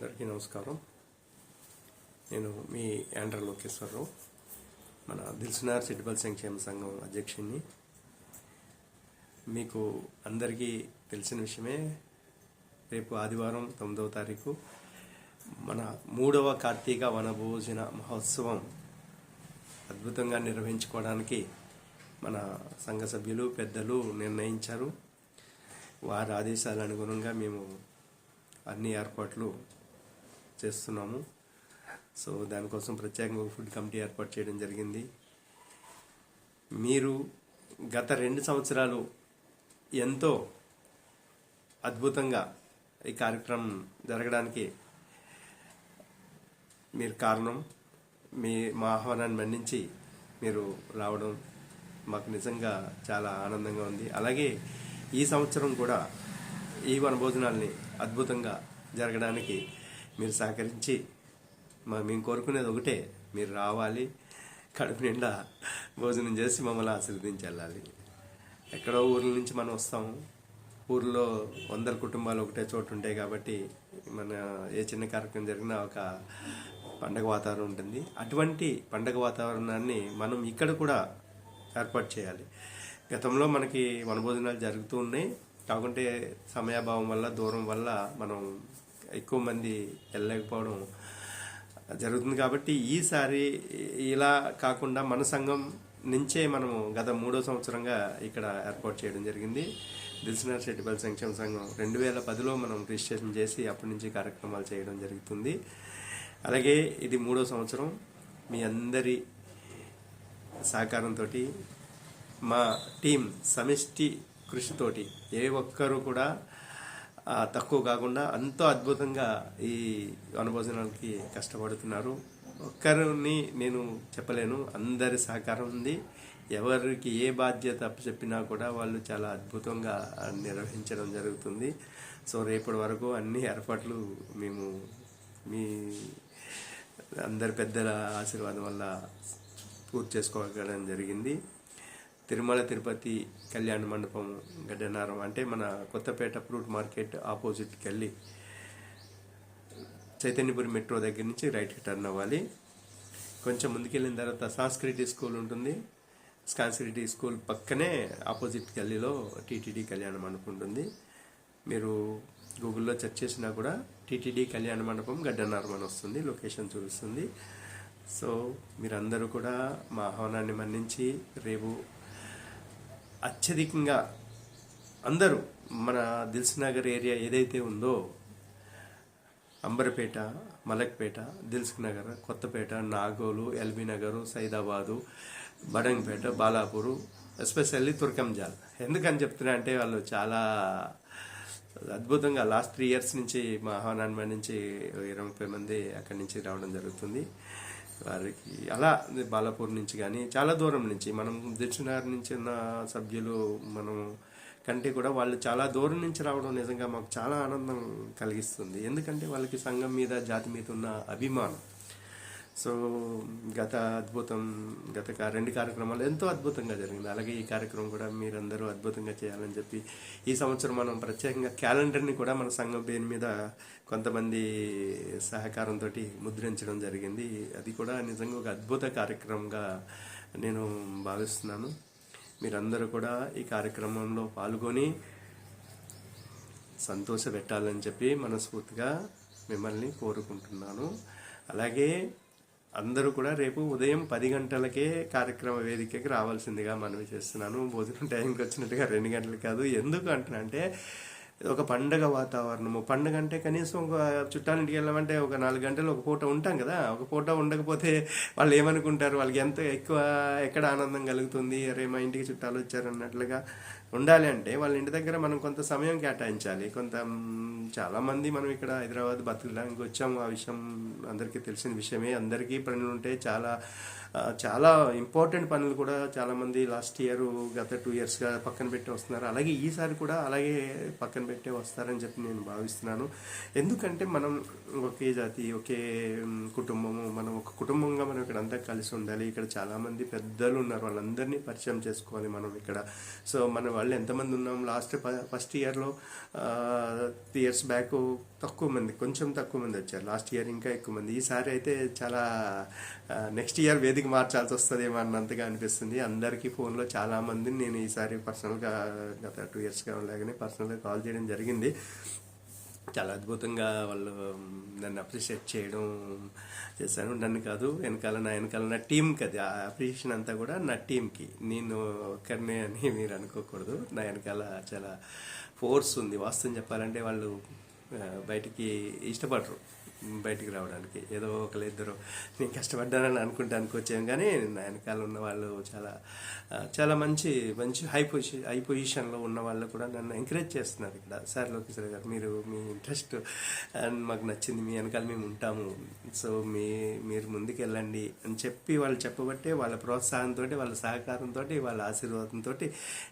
అందరికీ నమస్కారం నేను మీ యాండ్ర లోకేశ్వరరావు మన దిల్సునార్ సిడ్బల్ సంక్షేమ సంఘం అధ్యక్షుడిని మీకు అందరికీ తెలిసిన విషయమే రేపు ఆదివారం తొమ్మిదవ తారీఖు మన మూడవ కార్తీక వనభోజన మహోత్సవం అద్భుతంగా నిర్వహించుకోవడానికి మన సంఘ సభ్యులు పెద్దలు నిర్ణయించారు. వారి ఆదేశాల అనుగుణంగా మేము అన్ని ఏర్పాట్లు చేస్తున్నాము. సో దానికోసం ప్రత్యేకంగా ఒక ఫుడ్ కమిటీ ఏర్పాటు చేయడం జరిగింది. మీరు గత రెండు సంవత్సరాలు ఎంతో అద్భుతంగా ఈ కార్యక్రమం జరగడానికి మీరు కారణం. మీ మా ఆహ్వానాన్ని మన్నించి మీరు రావడం మాకు నిజంగా చాలా ఆనందంగా ఉంది. అలాగే ఈ సంవత్సరం కూడా ఈ వనభోజనాల్ని అద్భుతంగా జరగడానికి మీరు సహకరించి మా మేము కోరుకునేది ఒకటే మీరు రావాలి కడుపు నిండా భోజనం చేసి మమ్మల్ని ఆశీర్వదించి వెళ్ళాలి. ఎక్కడో ఊర్ల నుంచి మనం వస్తాము ఊర్లో వందల కుటుంబాలు ఒకటే చోటు ఉంటాయి కాబట్టి మన ఏ చిన్న కార్యక్రమం జరిగినా ఒక పండగ వాతావరణం ఉంటుంది. అటువంటి పండగ వాతావరణాన్ని మనం ఇక్కడ కూడా ఏర్పాటు చేయాలి. గతంలో మనకి వనభోజనాలు జరుగుతూ ఉన్నాయి. కాకుంటే సమయాభావం వల్ల దూరం వల్ల మనం ఎక్కువ మంది వెళ్ళలేకపోవడం జరుగుతుంది కాబట్టి ఈసారి ఇలా కాకుండా మన సంఘం నుంచే మనము గత మూడో సంవత్సరంగా ఇక్కడ ఏర్పాటు చేయడం జరిగింది. దిల్సినార్ శెట్టిపల్లి సంక్షేమ సంఘం రెండు వేల పదిలో మనం రిజిస్ట్రేషన్ చేసి అప్పటి నుంచి కార్యక్రమాలు చేయడం జరుగుతుంది. అలాగే ఇది మూడో సంవత్సరం. మీ అందరి సహకారంతో మా టీం సమిష్టి కృషితోటి ఏ ఒక్కరూ కూడా తక్కువ కాకుండా అంతో అద్భుతంగా ఈ వనభోజనాలకి కష్టపడుతున్నారు. ఒక్కరిని నేను చెప్పలేను. అందరి సహకారం ఉంది. ఎవరికి ఏ బాధ్యత చెప్పినా కూడా వాళ్ళు చాలా అద్భుతంగా నిర్వహించడం జరుగుతుంది. సో రేపటి వరకు అన్ని ఏర్పాట్లు మేము మీ అందరి పెద్దల ఆశీర్వాదం వల్ల పూర్తి చేసుకోగలడం జరిగింది. తిరుమల తిరుపతి కళ్యాణ మండపం గడ్డనారం అంటే మన కొత్తపేట ఫ్రూట్ మార్కెట్ ఆపోజిట్కి వెళ్ళి చైతన్యపురి మెట్రో దగ్గర నుంచి రైట్కి టర్న్ అవ్వాలి. కొంచెం ముందుకెళ్ళిన తర్వాత సాంస్క్రిటీ స్కూల్ ఉంటుంది. సాంస్క్రిటీ స్కూల్ పక్కనే ఆపోజిట్ గల్లీలో టీటీడీ కళ్యాణ మండపం ఉంటుంది. మీరు గూగుల్లో సెర్చ్ చేసినా కూడా టీటీడీ కళ్యాణ మండపం గడ్డనారం అని వస్తుంది లొకేషన్ చూపిస్తుంది. సో మీరందరూ కూడా మా ఆహ్వానాన్ని మన్నించి రేపు అత్యధికంగా అందరూ మన దిల్సునగర్ ఏరియా ఏదైతే ఉందో Amberpet Malakpet Dilsukh Nagar Kothapet Nagole L B Nagar Saidabad Badangpet Balapur especially Turkayamjal. ఎందుకని చెప్తున్నా అంటే వాళ్ళు చాలా అద్భుతంగా లాస్ట్ త్రీ ఇయర్స్ నుంచి మా నుంచి ఇరవై ముప్పై మంది అక్కడి నుంచి రావడం జరుగుతుంది. వారికి. అలా బాలాపూర్ నుంచి కానీ చాలా దూరం నుంచి మనం దిల్సునగర్ నుంచి ఉన్న సభ్యులు మనం కంటే కూడా వాళ్ళు చాలా దూరం నుంచి రావడం నిజంగా మాకు చాలా ఆనందం కలిగిస్తుంది. ఎందుకంటే వాళ్ళకి సంఘం మీద జాతి మీద ఉన్న అభిమానం. సో గత అద్భుతం గత రెండు కార్యక్రమాలు ఎంతో అద్భుతంగా జరిగింది. అలాగే ఈ కార్యక్రమం కూడా మీరందరూ అద్భుతంగా చేయాలని చెప్పి ఈ సంవత్సరం మనం ప్రత్యేకంగా క్యాలెండర్ని కూడా మన సంఘం పేరు మీద కొంతమంది సహకారంతో ముద్రించడం జరిగింది. అది కూడా నిజంగా ఒక అద్భుత కార్యక్రమంగా నేను భావిస్తున్నాను. మీరందరూ కూడా ఈ కార్యక్రమంలో పాల్గొని సంతోష పెట్టాలని చెప్పి మనస్ఫూర్తిగా మిమ్మల్ని కోరుకుంటున్నాను. అలాగే అందరూ కూడా రేపు ఉదయం పది గంటలకే కార్యక్రమ వేదికకి రావాల్సిందిగా మనవి చేస్తున్నాను. భోజనం టైంకి వచ్చినట్టుగా రెండు గంటలు కాదు. ఎందుకు అంటే ఒక పండగ వాతావరణము. పండగ అంటే కనీసం ఒక చుట్టాలింటికి వెళ్ళామంటే ఒక నాలుగు గంటలు ఒక పూట ఉంటాం కదా. ఒక పూట ఉండకపోతే వాళ్ళు ఏమనుకుంటారు? వాళ్ళకి ఎంత ఎక్కువ ఎక్కడ ఆనందం కలుగుతుంది? అరే మా ఇంటికి చుట్టాలు వచ్చారు అన్నట్లుగా ఉండాలి అంటే వాళ్ళ ఇంటి దగ్గర మనం కొంత సమయం కేటాయించాలి. కొంత చాలామంది మనం ఇక్కడ హైదరాబాద్ బతుకులానికి వచ్చాము. ఆ విషయం అందరికీ తెలిసిన విషయమే. అందరికీ పనులు ఉంటే చాలా చాలా ఇంపార్టెంట్ పనులు కూడా చాలామంది లాస్ట్ ఇయర్ గత టూ ఇయర్స్గా పక్కన పెట్టి వస్తున్నారు. అలాగే ఈసారి కూడా అలాగే పక్కన పెట్టే వస్తారని చెప్పి నేను భావిస్తున్నాను. ఎందుకంటే మనం ఒకే జాతి ఒకే కుటుంబము. మనం ఒక కుటుంబంగా మనం ఇక్కడ అంతా కలిసి ఉండాలి. ఇక్కడ చాలామంది పెద్దలు ఉన్నారు. వాళ్ళందరినీ పరిచయం చేసుకోవాలి మనం ఇక్కడ. సో మన వాళ్ళు ఎంతమంది ఉన్నాం? లాస్ట్ ఫస్ట్ ఇయర్లో త్రీ ఇయర్స్ బ్యాక్ తక్కువ మంది కొంచెం తక్కువ మంది వచ్చారు. లాస్ట్ ఇయర్ ఇంకా ఎక్కువ మంది. ఈసారి అయితే చాలా నెక్స్ట్ ఇయర్ వేదిక మార్చాల్సి వస్తుందేమో అన్నంతగా అనిపిస్తుంది. అందరికీ ఫోన్లో చాలా మందిని నేను ఈసారి పర్సనల్గా గత టూ ఇయర్స్గా ఉండగానే పర్సనల్గా కాల్ చేయడం జరిగింది. చాలా అద్భుతంగా వాళ్ళు నన్ను అప్రిషియేట్ చేయడం చేశాను నన్ను కాదు వెనకాల నా వెనకాల నా టీంకి అది ఆ అప్రిషియేషన్ అంతా కూడా నా టీంకి నేను ఒక్కరినే అని మీరు అనుకోకూడదు. నా వెనకాల చాలా ఫోర్స్ ఉంది. వాస్తవం చెప్పాలంటే వాళ్ళు బయటికి ఇష్టపడరు. బయటికి రావడానికి. ఏదో ఒకరు ఇద్దరు నేను కష్టపడ్డానని అనుకుంటానికి వచ్చాం కానీ నా వెనకాల ఉన్న వాళ్ళు చాలా చాలా మంచి మంచి హై పొజిషన్ హై పొజిషన్లో ఉన్న వాళ్ళు కూడా నన్ను ఎంకరేజ్ చేస్తున్నారు ఇక్కడ. సార్ లోకేశ్వర గారు మీరు మీ ఇంట్రెస్ట్ అండ్ మాకు నచ్చింది మీ వెనకాల మేము ఉంటాము. సో మీ మీరు ముందుకు వెళ్ళండి అని చెప్పి వాళ్ళు చెప్పబట్టే వాళ్ళ ప్రోత్సాహంతో వాళ్ళ సహకారంతో వాళ్ళ ఆశీర్వాదంతో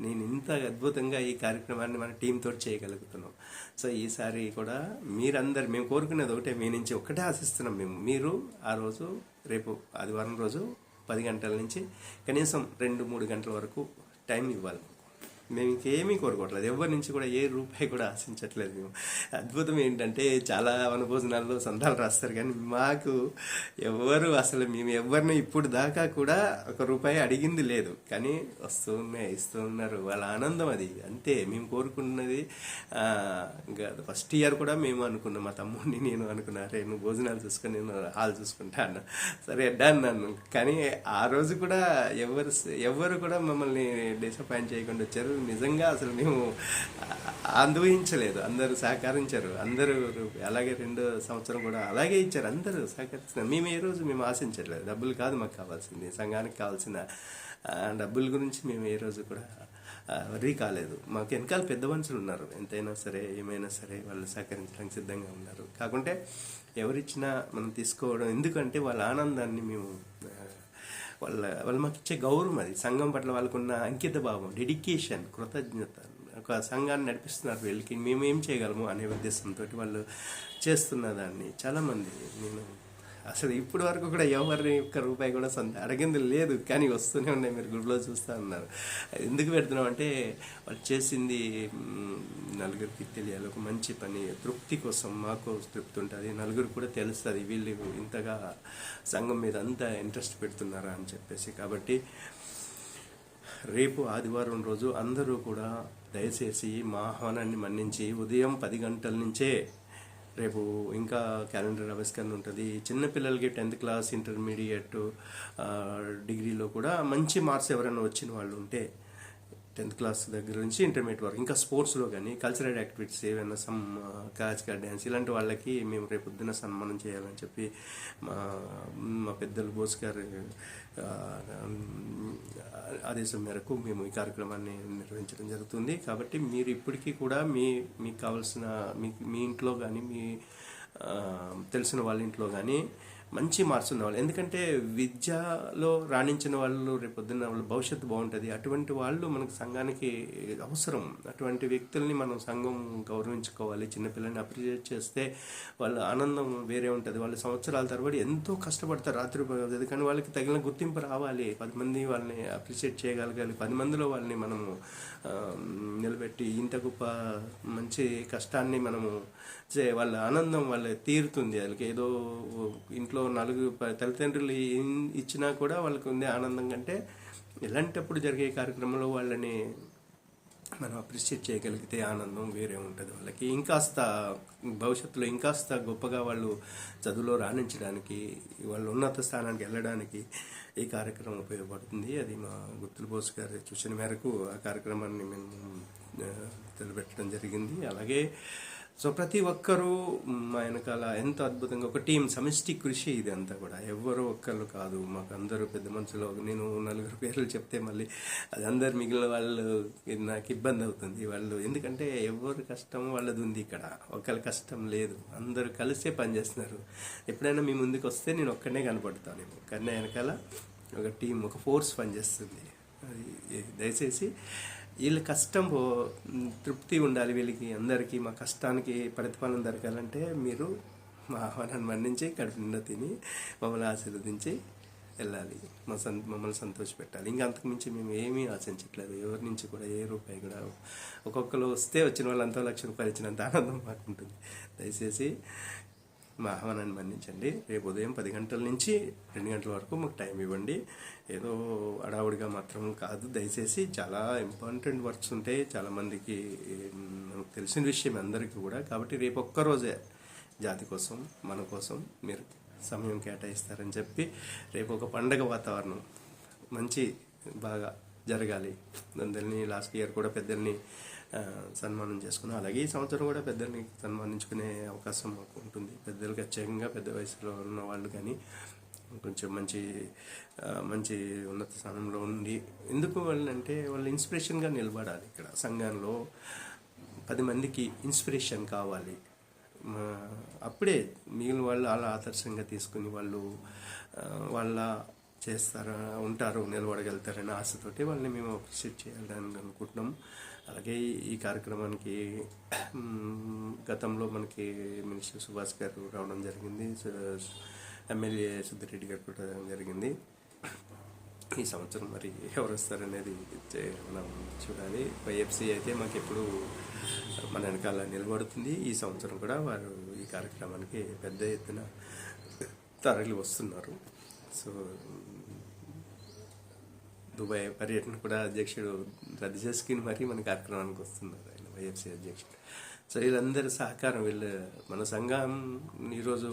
నేను ఇంత అద్భుతంగా ఈ కార్యక్రమాన్ని మన టీం తోటి చేయగలుగుతున్నాం. సో ఈసారి కూడా మీరందరు మేము కోరుకునేది ఒకటే మీ నుంచి ఒక్కటే ఆశిస్తున్నాం మేము. మీరు ఆ రోజు రేపు ఆదివారం రోజు పది గంటల నుంచి కనీసం రెండు మూడు గంటల వరకు టైం ఇవ్వాలి. మేము ఇంకేమీ కోరుకోవట్లేదు. ఎవరి నుంచి కూడా ఏ రూపాయి కూడా ఆశించట్లేదు మేము. అద్భుతం ఏంటంటే చాలా వనభోజనాల్లో సంతాలు రాస్తారు కానీ మాకు ఎవరు అసలు మేము ఎవరిని ఇప్పుడు దాకా కూడా ఒక రూపాయి అడిగింది లేదు. కానీ వస్తూ ఉన్నాయి ఇస్తూ ఉన్నారు. వాళ్ళ ఆనందం అది. అంతే. మేము కోరుకున్నది ఫస్ట్ ఇయర్ కూడా మేము అనుకున్నాం. మా తమ్ముడిని నేను అనుకున్నా రే నువ్వు భోజనాలు చూసుకొని నేను హాల్ చూసుకుంటా అన్న. సరే డన్ నన్ను కానీ ఆ రోజు కూడా ఎవరు ఎవరు కూడా మమ్మల్ని డిసప్పాయింట్ చేయకుండా వచ్చారు. నిజంగా అసలు మేము అనుభవించలేదు అందరూ సహకరించారు. అందరూ అలాగే రెండో సంవత్సరం కూడా అలాగే ఇచ్చారు. అందరూ సహకరిస్తున్నారు. మేము ఏ రోజు మేము ఆశించట్లేదు. డబ్బులు కాదు మాకు కావాల్సింది. సంఘానికి కావాల్సిన డబ్బుల గురించి మేము ఏ రోజు కూడా వరీ కాలేదు. మాకు వెనకాల పెద్ద మనుషులు ఉన్నారు. ఎంతైనా సరే ఏమైనా సరే వాళ్ళు సహకరించడానికి సిద్ధంగా ఉన్నారు. కాకుంటే ఎవరిచ్చినా మనం తీసుకోవడం ఎందుకంటే వాళ్ళ ఆనందాన్ని మేము వాళ్ళ వాళ్ళు మాకు ఇచ్చే గౌరవం అది. సంఘం పట్ల వాళ్ళకున్న అంకిత భావం డెడికేషన్ కృతజ్ఞత. ఒక సంఘాన్ని నడిపిస్తున్నారు వీళ్ళకి. మేము ఏం చేయగలము అనే ఉద్దేశంతో వాళ్ళు చేస్తున్న దాన్ని. చాలామంది నేను అసలు ఇప్పటి వరకు కూడా ఎవరిని ఒక్క రూపాయి కూడా సొంత అడిగింది లేదు. కానీ వస్తూనే ఉన్నాయి. మీరు గ్రూప్లో చూస్తూ ఉన్నారు. ఎందుకు పెడుతున్నాం అంటే వాళ్ళు చేసింది నలుగురికి తెలియాలి. ఒక మంచి పని తృప్తి కోసం మాకు తృప్తి ఉంటుంది నలుగురు కూడా తెలుస్తుంది వీళ్ళు ఇంతగా సంఘం మీద అంత ఇంట్రెస్ట్ పెడుతున్నారా అని చెప్పేసి. కాబట్టి రేపు ఆదివారం రోజు అందరూ కూడా దయచేసి మా ఆహ్వానాన్ని మన్నించి ఉదయం పది గంటల నుంచే రేపు ఇంకా క్యాలెండర్ ఆవిష్కరణ ఉంటుంది. చిన్నపిల్లలకి టెన్త్ క్లాస్ ఇంటర్మీడియట్ డిగ్రీలో కూడా మంచి మార్క్స్ ఎవరైనా వచ్చిన వాళ్ళు ఉంటే టెన్త్ క్లాస్ దగ్గర నుంచి ఇంటర్మీడియట్ వరకు. ఇంకా స్పోర్ట్స్లో కానీ కల్చరల్ యాక్టివిటీస్ ఏమైనా సమ్ క్లాసికల్ డ్యాన్స్ ఇలాంటి వాళ్ళకి మేము రేపు పొద్దున సన్మానం చేయాలని చెప్పి మా మా పెద్దలు బోస్ గారు ఆదేశం మేరకు మేము ఈ కార్యక్రమాన్ని నిర్వహించడం జరుగుతుంది. కాబట్టి మీరు ఇప్పటికీ కూడా మీ మీకు కావాల్సిన మీ మీ ఇంట్లో కానీ మీ తెలిసిన వాళ్ళ ఇంట్లో కానీ మంచి మార్క్స్ ఉన్న వాళ్ళు ఎందుకంటే విద్యలో రాణించిన వాళ్ళు రేపు పొద్దున్న వాళ్ళ భవిష్యత్తు బాగుంటుంది. అటువంటి వాళ్ళు మనకు సంఘానికి అవసరం. అటువంటి వ్యక్తుల్ని మనం సంఘం గౌరవించుకోవాలి. చిన్నపిల్లల్ని అప్రిషియేట్ చేస్తే వాళ్ళ ఆనందం వేరే ఉంటుంది. వాళ్ళ సంవత్సరాల తరబడి ఎంతో కష్టపడతారు. రాత్రి కానీ వాళ్ళకి తగిన గుర్తింపు రావాలి. పది మంది వాళ్ళని అప్రిషియేట్ చేయగలగాలి. పది మందిలో వాళ్ళని మనము నిలబెట్టి ఇంత గొప్ప మంచి కష్టాన్ని మనము చే వాళ్ళ ఆనందం వాళ్ళ తీరుతుంది. వాళ్ళకి ఏదో ఇంట్లో నలుగురు తల్లిదండ్రులు ఇచ్చినా కూడా వాళ్ళకి ఉండే ఆనందం కంటే ఇలాంటప్పుడు జరిగే కార్యక్రమంలో వాళ్ళని మనం అప్రిషియేట్ చేయగలిగితే ఆనందం వేరే ఉంటుంది వాళ్ళకి. ఇంకాస్త భవిష్యత్తులో ఇంకాస్త గొప్పగా వాళ్ళు చదువులో రాణించడానికి వాళ్ళు ఉన్నత స్థానానికి వెళ్ళడానికి ఈ కార్యక్రమం ఉపయోగపడుతుంది. అది మా గుర్తుల బోస్ గారి సూచన మేరకు ఆ కార్యక్రమాన్ని మేము నిలబెట్టడం జరిగింది. అలాగే సో ప్రతి ఒక్కరూ మా వెనకాల ఎంత అద్భుతంగా ఒక టీం సమిష్టి కృషి ఇది అంతా కూడా. ఎవ్వరూ ఒక్కరు కాదు. మాకు అందరూ పెద్ద మనుషులు. నేను నలుగురు పేర్లు చెప్తే మళ్ళీ అది అందరు మిగిలిన వాళ్ళు ఇది నాకు ఇబ్బంది అవుతుంది వాళ్ళు. ఎందుకంటే ఎవరు కష్టం వాళ్ళది ఉంది ఇక్కడ. ఒకరి కష్టం లేదు. అందరూ కలిసే పనిచేస్తున్నారు ఎప్పుడైనా మీ ముందుకు వస్తే నేను ఒక్కడనే కనపడతాను. కన్నా వెనకాల ఒక టీం ఒక ఫోర్స్ పనిచేస్తుంది. అది దయచేసి వీళ్ళ కష్టం పో- తృప్తి ఉండాలి వీళ్ళకి అందరికీ మా కష్టానికి ప్రతిఫలం దొరకాలంటే మీరు మా ఆహ్వానాన్ని మన్నించి కడుపు నిండా తిని మమ్మల్ని ఆశీర్వదించి వెళ్ళాలి. మా సన్ మమ్మల్ని సంతోషపెట్టాలి ఇంకా అంతకుమించి మేము ఏమీ ఆశించట్లేదు. ఎవరి నుంచి కూడా ఏ రూపాయి కూడా ఒక్కొక్కరు వస్తే వచ్చిన వాళ్ళంతా లక్ష రూపాయలు ఇచ్చినంత ఆనందం మాకుంటుంది. దయచేసి మా ఆహ్వానాన్ని మన్నించండి. రేపు ఉదయం పది గంటల నుంచి రెండు గంటల వరకు మాకు టైం ఇవ్వండి. ఏదో అడావుడిగా మాత్రం కాదు. దయచేసి చాలా ఇంపార్టెంట్ వర్క్స్ ఉంటాయి చాలామందికి మనకు తెలిసిన విషయం అందరికీ కూడా. కాబట్టి రేపు ఒక్కరోజే జాతి కోసం మన కోసం మీరు సమయం కేటాయిస్తారని చెప్పి రేపు ఒక పండగ వాతావరణం మంచి బాగా జరగాలి. అందరినీ లాస్ట్ ఇయర్ కూడా పెద్దల్ని సన్మానం చేసుకున్నాం. అలాగే ఈ సంవత్సరం కూడా పెద్దల్ని సన్మానించుకునే అవకాశం మాకు ఉంటుంది. పెద్దలు ప్రత్యేకంగా పెద్ద వయసులో ఉన్న వాళ్ళు కానీ కొంచెం మంచి మంచి ఉన్నత స్థానంలో ఉండి ఎందుకు వాళ్ళంటే వాళ్ళు ఇన్స్పిరేషన్గా నిలబడాలి ఇక్కడ. సంఘంలో పది మందికి ఇన్స్పిరేషన్ కావాలి. మా- అప్పుడే మిగిలిన వాళ్ళు అలా ఆదర్శంగా తీసుకుని వాళ్ళు వాళ్ళ చేస్తారా ఉంటారు నిలబడగలుగుతారనే ఆశతోటి వాళ్ళని మేము అప్రిషియేట్ చేయాలని అనుకుంటున్నాం. అలాగే ఈ కార్యక్రమానికి గతంలో మనకి మినిస్టర్ సుభాష్ గారు రావడం జరిగింది. సు- ఎమ్మెల్యే సుద్దిరెడ్డి గారు కూడా జరిగింది. ఈ సంవత్సరం మరి ఎవరు వస్తారనేది మనం చూడాలి. వైఎఫ్సి అయితే మాకు ఎప్పుడు మన వెనకాల నిలబడుతుంది. ఈ సంవత్సరం కూడా వారు ఈ కార్యక్రమానికి పెద్ద ఎత్తున తరలి వస్తున్నారు. సో దుబాయ్ పర్యటన కూడా అధ్యక్షుడు రద్దు చేసుకుని మరీ మన కార్యక్రమానికి వస్తున్నారు ఆయన వైఎఫ్సి అధ్యక్షుడు. సో వీళ్ళందరి సహకారం వీళ్ళు మన సంఘం ఈరోజు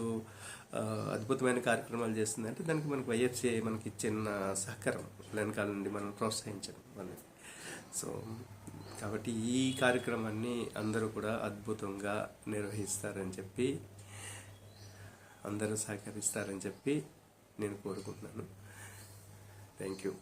అద్భుతమైన కార్యక్రమాలు చేస్తుందంటే దానికి మనకు వైఎఫ్సి మనకి ఇచ్చిన సహకారం వెనకాల నుండి మనం ప్రోత్సహించడం వాళ్ళని సో కాబట్టి ఈ కార్యక్రమాన్ని అందరూ కూడా అద్భుతంగా నిర్వహిస్తారని చెప్పి అందరూ సహకరిస్తారని చెప్పి నేను కోరుకుంటున్నాను. Thank you